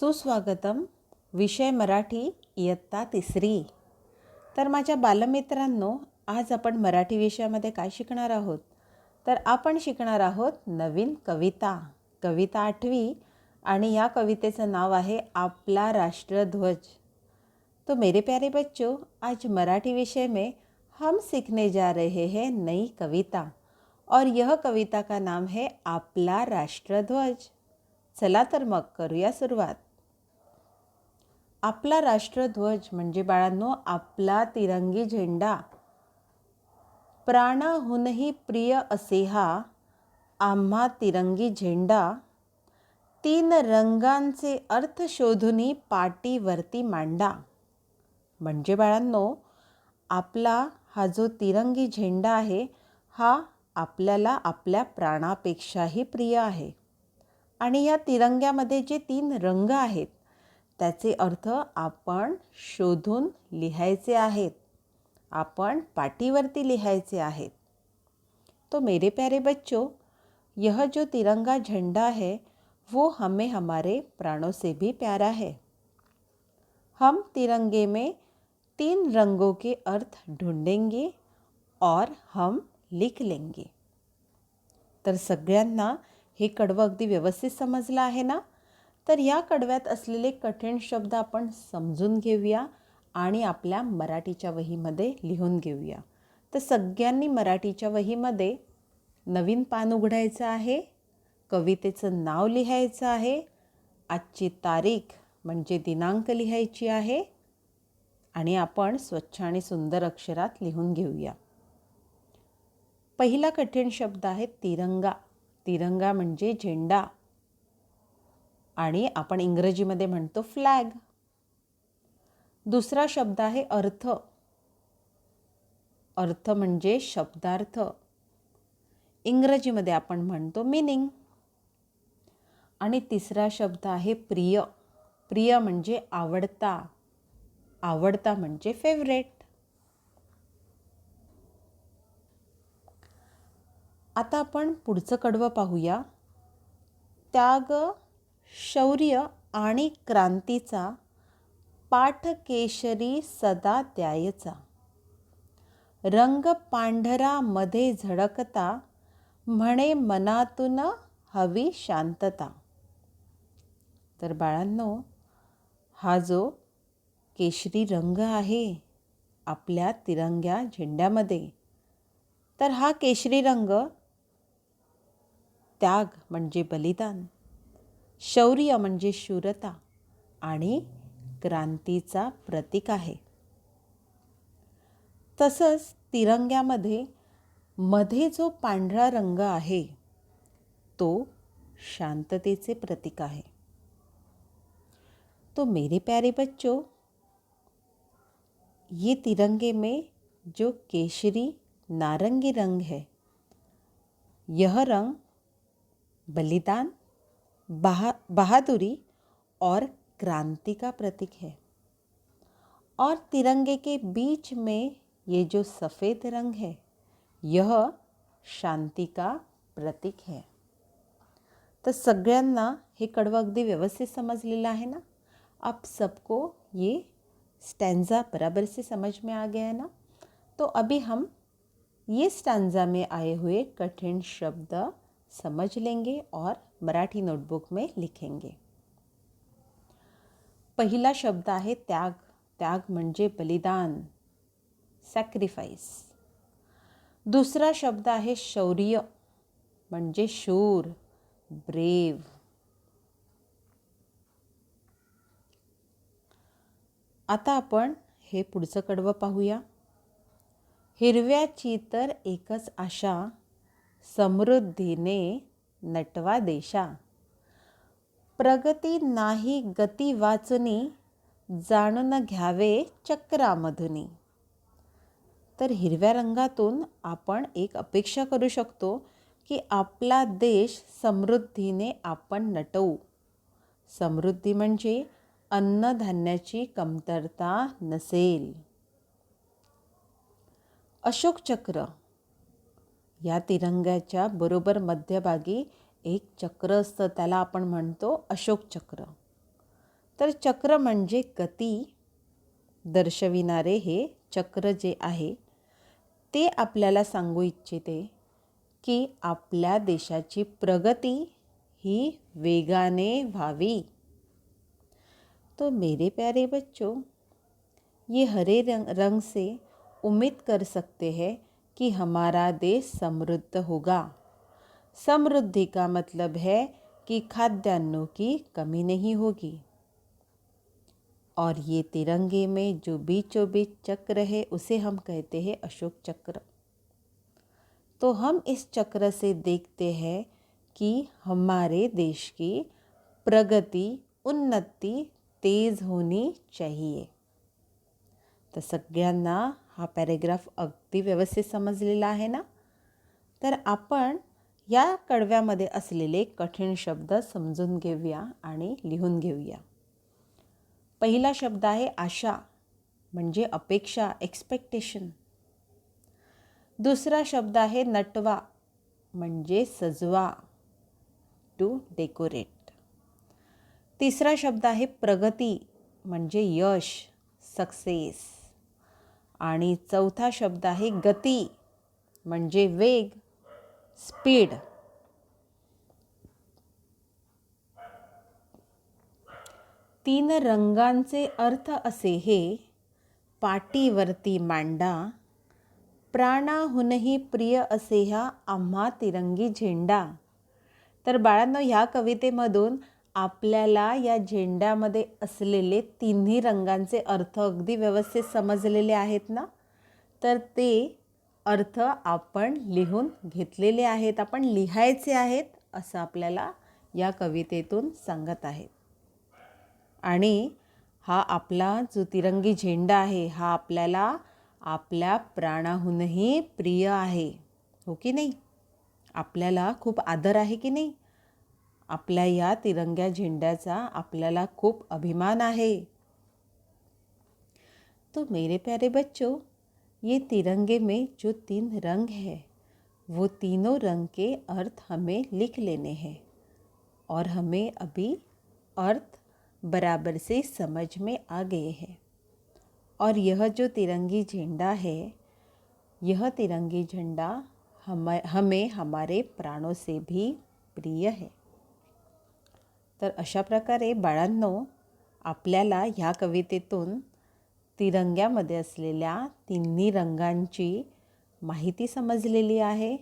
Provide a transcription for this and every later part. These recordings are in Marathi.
सुस्वागतम. विषय मराठी इयत्ता तिसरी. तर माझ्या बालमित्रांनो आज आपण मराठी विषयामध्ये काय शिकणार आहोत? तर आपण शिकणार आहोत नवीन कविता. कविता आठवी आणि या कवितेचं नाव आहे आपला राष्ट्रध्वज. तो मेरे प्यारे बच्चों आज मराठी विषय में हम सीखने जा रहे हैं नई कविता. और यह कविता का नाम है आपला राष्ट्रध्वज. चला तर मग करूया सुरुवात. आपला राष्ट्रध्वज म्हणजे बाळांनो आपला तिरंगी झेंडा. प्राणाहूनही प्रिय असे हा आम्हा तिरंगी झेंडा. तीन रंगांचे अर्थ शोधूनी पाटीवरती मांडा. म्हणजे बाळांनो आपला हा जो तिरंगी झेंडा आहे हा आपल्याला आपल्या प्राणापेक्षाही प्रिय आहे. आणि या तिरंग्यामध्ये जे तीन रंग आहेत त्याचे अर्थ आपण शोधून लिहायचे आहेत. आपण पाटीवरती लिहायचे आहेत. तो मेरे प्यारे बच्चों यह जो तिरंगा झंडा है वो हमें हमारे प्राणों से भी प्यारा है. हम तिरंगे में तीन रंगों के अर्थ ढूंढेंगे और हम लिख लेंगे. तर सगळ्यांना हे कडवं अगदी व्यवस्थित समजलं आहे ना? तर या कडव्यात असलेले कठीण शब्द आपण समजून घेऊया आणि आपल्या मराठीच्या वहीमध्ये लिहून घेऊया. तर सगळ्यांनी मराठीच्या वहीमध्ये नवीन पान उघडायचं आहे कवितेचं नाव लिहायचं आहे आजची तारीख म्हणजे दिनांक लिहायची आहे आणि आपण स्वच्छ आणि सुंदर अक्षरात लिहून घेऊया. पहिला कठीण शब्द आहे तिरंगा. तिरंगा म्हणजे झेंडा. आणि आपण इंग्रजीमध्ये म्हणतो फ्लॅग दुसरा शब्द आहे अर्थ. अर्थ म्हणजे शब्दार्थ. इंग्रजीमध्ये आपण म्हणतो मिनिंग आणि तिसरा शब्द आहे प्रिय. प्रिय म्हणजे आवडता. आवडता म्हणजे फेवरेट आता आपण पुढचं कडवं पाहूया. त्याग शौर्य आणि क्रांतीचा पाठ केशरी सदा द्यायचा. रंग पांढरामध्ये झळकता म्हणे मनातून हवी शांतता. तर बाळांनो हा जो केशरी रंग आहे आपल्या तिरंग्या झेंड्यामध्ये तर हा केशरी रंग त्याग म्हणजे बलिदान शौर्य म्हणजे शूरता आणि क्रांतीचा प्रतीक आहे. तसंच तिरंग्यामध्ये मध्ये जो पांढरा रंग आहे तो शांततेचे प्रतीक आहे. तो मेरे प्यारे बच्चों ये तिरंगे में जो केशरी नारंगी रंग है यह रंग बलिदान, बहा, बहादुरी और क्रांति का प्रतीक है। और तिरंगे के बीच में ये जो सफ़ेद रंग है, यह शांति का प्रतीक है। तर सगळ्यांना हे कडवं अगदी व्यवस्थित समजलेलं आहे ना? आप सबको ये स्टैंजा बराबर से समझ में आ गया है ना? तो अभी हम ये स्टैंजा में आए हुए कठिन शब्द समझ लेंगे और मराठी नोटबुक में लिखेंगे। पहिला शब्द आहे त्याग। त्याग म्हणजे बलिदान। सॅक्रिफाईस दुसरा शब्द आहे शौर्य म्हणजे शूर ब्रेव आता आपण हे पुढचं कडवं पाहूया. हिरव्याची तर एकच आशा समृद्धीने नटवा देशा. प्रगती नाही गती वाचनी जाणून घ्यावे चक्रामधुनी. तर हिरव्या रंगातून आपण एक अपेक्षा करू शकतो की आपला देश समृद्धीने आपण नटवू. समृद्धी म्हणजे अन्नधान्याची कमतरता नसेल. अशोक चक्र या तिरंग्याच्या बरोबर मध्यभागी एक चक्र असतं त्याला आपण म्हणतो अशोक चक्र. तर चक्र म्हणजे गती दर्शविणारे हे चक्र जे आहे ते आपल्याला सांगू इच्छिते की आपल्या देशाची प्रगती ही वेगाने व्हावी. तो मेरे प्यारे बच्चों ये हरे रंग रंग से उम्मीद कर सकते हैं कि हमारा देश समृद्ध होगा। समृद्धि का मतलब है कि खाद्यान्नों की कमी नहीं होगी। और ये तिरंगे में जो बीचों बीच चक्र है, उसे हम कहते हैं अशोक चक्र। तो हम इस चक्र से देखते हैं कि हमारे देश की प्रगति, उन्नति तेज होनी चाहिए। तर सगळ्यांना हा पॅरेग्राफ अगदी व्यवस्थित समजलेला आहे ना? तर आपण या कडव्यामध्ये असलेले कठीण शब्द समजून घेऊया आणि लिहून घेऊया. पहिला शब्द आहे आशा म्हणजे अपेक्षा एक्सपेक्टेशन दुसरा शब्द आहे नटवा म्हणजे सजवा टू डेकोरेट तिसरा शब्द आहे प्रगती म्हणजे यश सक्सेस आणि चौथा शब्द आहे गती म्हणजे वेग स्पीड. तीन रंगांचे अर्थ असे हे पाटीवरती मांडा प्राणाहूनही प्रिय असे ह्या आम्हा तिरंगी झेंडा. तर बाळांनो ह्या कवितेमधून आपल्याला या झेंड्यामध्ये असलेले तिन्ही रंगांचे अर्थ अगदी व्यवस्थित समजलेले आहेत ना? तर ते अर्थ आपण लिहून घेतलेले आहेत आपण लिहायचे आहेत असं आपल्याला या कवितेतून सांगत आहेत. आणि हा आपला जो तिरंगी झेंडा आहे हा आपल्याला आपल्या प्राणाहूनही प्रिय आहे. हो की नाही? आपल्याला खूप आदर आहे की नाही? आपल्या या तिरंग्या झेंड्याचा आपल्याला खूप अभिमान है तो मेरे प्यारे बच्चों, ये तिरंगे में जो तीन रंग है, वो तीनों रंग के अर्थ हमें लिख लेने हैं और हमें अभी अर्थ बराबर से समझ में आ गए हैं। और यह जो तिरंगी झंडा है, यह तिरंगी झंडा हम, हमें हमारे प्राणों से भी प्रिय है। तर अशा प्रकारे बाळांनो आपल्याला ह्या कवितेतून तिरंग्यामध्ये असलेल्या तिन्ही रंगांची माहिती समजलेली आहे.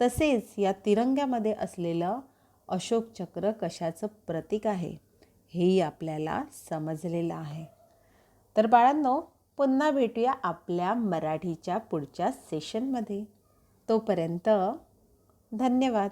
तसेच या तिरंग्यामध्ये असलेलं अशोक चक्र कशाचं प्रतीक आहे हेही आपल्याला समजलेलं आहे. तर बाळांनो पुन्हा भेटूया आपल्या मराठीच्या पुढच्या सेशनमध्ये तोपर्यंत धन्यवाद.